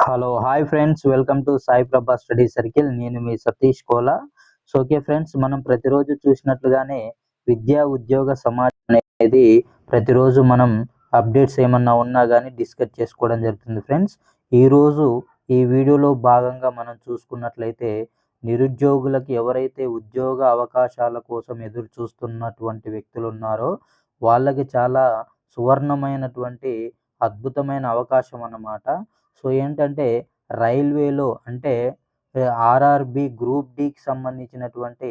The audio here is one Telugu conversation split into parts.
Hello hi friends welcome to Sai Prabha study circle నేను మీ Satish Kola. So okay friends మనం ప్రతిరోజు చూసినట్లుగానే విద్యా ఉద్యోగ సమాజం అనేది ప్రతిరోజు మనం అప్డేట్స్ ఏమన్నా ఉన్నా కానీ డిస్కస్ చేసుకోవడం జరుగుతుంది ఫ్రెండ్స్ ఈరోజు ఈ వీడియోలో భాగంగా మనం చూసుకున్నట్లయితే నిరుద్యోగులకు ఎవరైతే ఉద్యోగ అవకాశాల కోసం ఎదురు చూస్తున్నటువంటి వ్యక్తులు ఉన్నారో వాళ్ళకి చాలా సువర్ణమైనటువంటి అద్భుతమైన అవకాశం అన్నమాట. సో ఏంటంటే రైల్వేలో అంటే ఆర్ఆర్బి గ్రూప్ డికి సంబంధించినటువంటి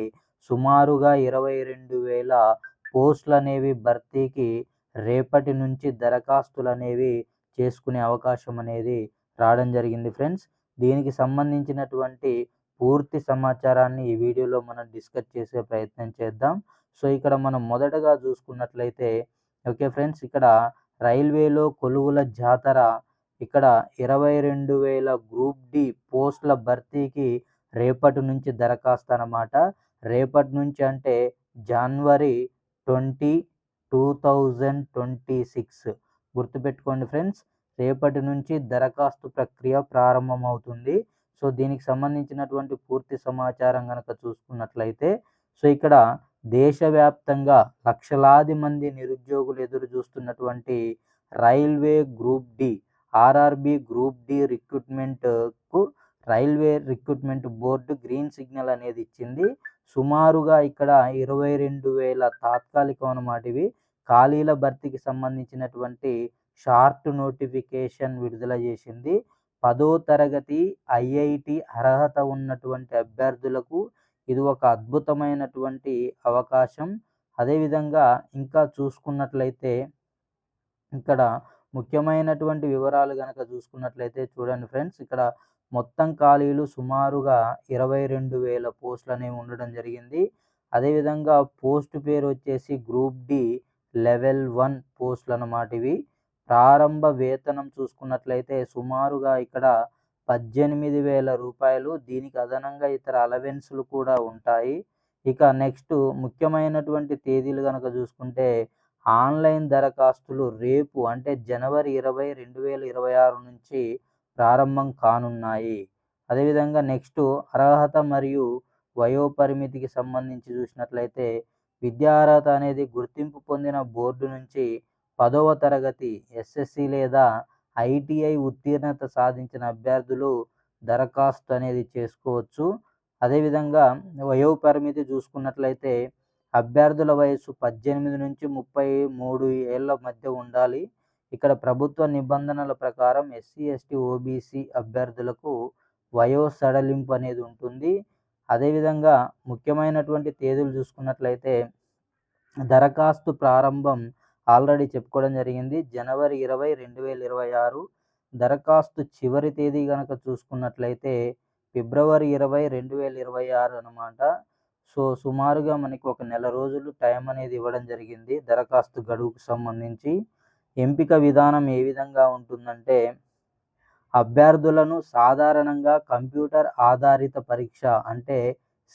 సుమారుగా ఇరవై రెండు వేల పోస్టులు అనేవి భర్తీకి రేపటి నుంచి దరఖాస్తులు అనేవి చేసుకునే అవకాశం అనేది రావడం జరిగింది ఫ్రెండ్స్. దీనికి సంబంధించినటువంటి పూర్తి సమాచారాన్ని ఈ వీడియోలో మనం డిస్కస్ చేసే ప్రయత్నం చేద్దాం. సో ఇక్కడ మనం మొదటగా చూసుకున్నట్లయితే ఓకే ఫ్రెండ్స్ ఇక్కడ రైల్వేలో కొలువుల జాతర ఇక్కడ ఇరవై రెండు వేల గ్రూప్ డి పోస్టుల భర్తీకి రేపటి నుంచి దరఖాస్తు అన్నమాట. రేపటి నుంచి అంటే January twenty two thousand twenty six. గుర్తుపెట్టుకోండి ఫ్రెండ్స్ రేపటి నుంచి దరఖాస్తు ప్రక్రియ ప్రారంభమవుతుంది. సో దీనికి సంబంధించినటువంటి పూర్తి సమాచారం కనుక చూసుకున్నట్లయితే సో ఇక్కడ దేశవ్యాప్తంగా లక్షలాది మంది నిరుద్యోగులు ఎదురు చూస్తున్నటువంటి railway group D RRB group D రిక్రూట్మెంట్కు railway recruitment board green signal అనేది ఇచ్చింది. సుమారుగా ఇక్కడ ఇరవై రెండు వేల తాత్కాలికం అన్నమాట ఇవి. ఖాళీల భర్తీకి సంబంధించినటువంటి షార్ట్ నోటిఫికేషన్ విడుదల చేసింది. పదో తరగతి ఐఐటి అర్హత ఉన్నటువంటి అభ్యర్థులకు ఇది ఒక అద్భుతమైనటువంటి అవకాశం. అదేవిధంగా ఇంకా చూసుకున్నట్లయితే ఇక్కడ ముఖ్యమైనటువంటి వివరాలు కనుక చూసుకున్నట్లయితే చూడండి ఫ్రెండ్స్ ఇక్కడ మొత్తం ఖాళీలు సుమారుగా ఇరవై రెండు వేల పోస్టులు అనేవి ఉండడం జరిగింది. అదేవిధంగా పోస్ట్ పేరు వచ్చేసి గ్రూప్ డి లెవెల్ వన్ పోస్టులు అన్నమాట ఇవి. ప్రారంభ వేతనం చూసుకున్నట్లయితే సుమారుగా ఇక్కడ పద్దెనిమిది వేల రూపాయలు దీనికి అదనంగా ఇతర అలవెన్స్లు కూడా ఉంటాయి. ఇక నెక్స్ట్ ముఖ్యమైనటువంటి తేదీలు కనుక చూసుకుంటే ఆన్లైన్ దరఖాస్తులు రేపు అంటే జనవరి ఇరవై రెండు వేల ఇరవై ఆరు నుంచి ప్రారంభం కానున్నాయి. అదేవిధంగా నెక్స్ట్ అర్హత మరియు వయోపరిమితికి సంబంధించి చూసినట్లయితే విద్యార్హత అనేది గుర్తింపు పొందిన బోర్డు నుంచి పదవ తరగతి ఎస్ఎస్సి లేదా ఐటీఐ ఉత్తీర్ణత సాధించిన అభ్యర్థులు దరఖాస్తు అనేది చేసుకోవచ్చు. అదేవిధంగా వయో పరిమితి చూసుకున్నట్లయితే అభ్యర్థుల వయసు పద్దెనిమిది నుంచి ముప్పై మూడు ఏళ్ళ మధ్య ఉండాలి. ఇక్కడ ప్రభుత్వ నిబంధనల ప్రకారం ఎస్సీ ఎస్టీ ఓబీసీ అభ్యర్థులకు వయో సడలింపు అనేది ఉంటుంది. అదేవిధంగా ముఖ్యమైనటువంటి తేదీలు చూసుకున్నట్లయితే దరఖాస్తు ప్రారంభం ఆల్రెడీ చెప్పుకోవడం జరిగింది. జనవరి ఇరవై రెండు వేల ఇరవై ఆరు దరఖాస్తు చివరి తేదీ కనుక చూసుకున్నట్లయితే ఫిబ్రవరి ఇరవై రెండు వేల ఇరవై ఆరు అనమాట సో సుమారుగా మనకి ఒక నెల రోజులు టైం అనేది ఇవ్వడం జరిగింది దరఖాస్తు గడువుకు సంబంధించి. ఎంపిక విధానం ఏ విధంగా ఉంటుందంటే అభ్యర్థులను సాధారణంగా కంప్యూటర్ ఆధారిత పరీక్ష అంటే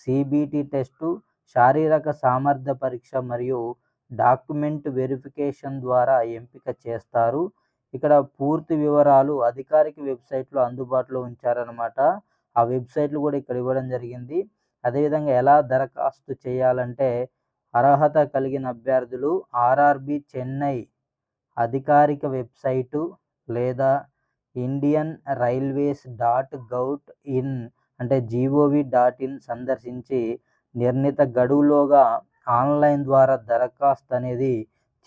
సిబిటి టెస్టు శారీరక సామర్థ్య పరీక్ష మరియు డాక్యుమెంట్ వెరిఫికేషన్ ద్వారా ఎంపిక చేస్తారు. ఇక్కడ పూర్తి వివరాలు అధికారిక వెబ్సైట్లో అందుబాటులో ఉంచారనమాట ఆ వెబ్సైట్లు కూడా ఇక్కడ ఇవ్వడం జరిగింది. అదేవిధంగా ఎలా దరఖాస్తు చేయాలంటే అర్హత కలిగిన అభ్యర్థులు ఆర్ఆర్బి చెన్నై అధికారిక వెబ్సైటు లేదా Indian railways dot gov in అంటే జీఓవి డాట్ ఇన్ సందర్శించి నిర్ణీత గడువులోగా ఆన్లైన్ ద్వారా దరఖాస్తు అనేది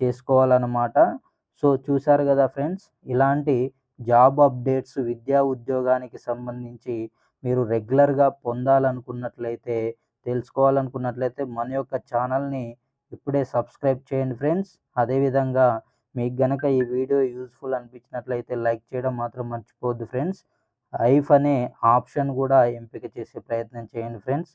చేసుకోవాలన్నమాట. సో చూసారు కదా ఫ్రెండ్స్ ఇలాంటి జాబ్ అప్డేట్స్ విద్యా ఉద్యోగానికి సంబంధించి మీరు రెగ్యులర్గా పొందాలనుకున్నట్లయితే తెలుసుకోవాలనుకున్నట్లయితే మన యొక్క ఛానల్ని ఇప్పుడే సబ్స్క్రైబ్ చేయండి ఫ్రెండ్స్. అదేవిధంగా మీకు గనక ఈ వీడియో యూస్ఫుల్ అనిపించినట్లయితే లైక్ చేయడం మాత్రం మర్చిపోవద్దు ఫ్రెండ్స్. ఐఫ్ అనే ఆప్షన్ కూడా ఎంపిక చేసే ప్రయత్నం చేయండి friends.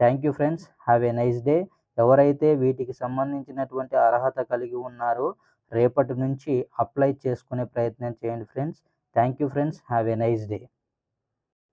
Thank you friends. Have a nice day. ఎవరైతే వీటికి సంబంధించినటువంటి అర్హత కలిగి ఉన్నారో రేపటి నుంచి అప్లై చేసుకునే ప్రయత్నం చేయండి friends. Thank you friends. Have a nice day.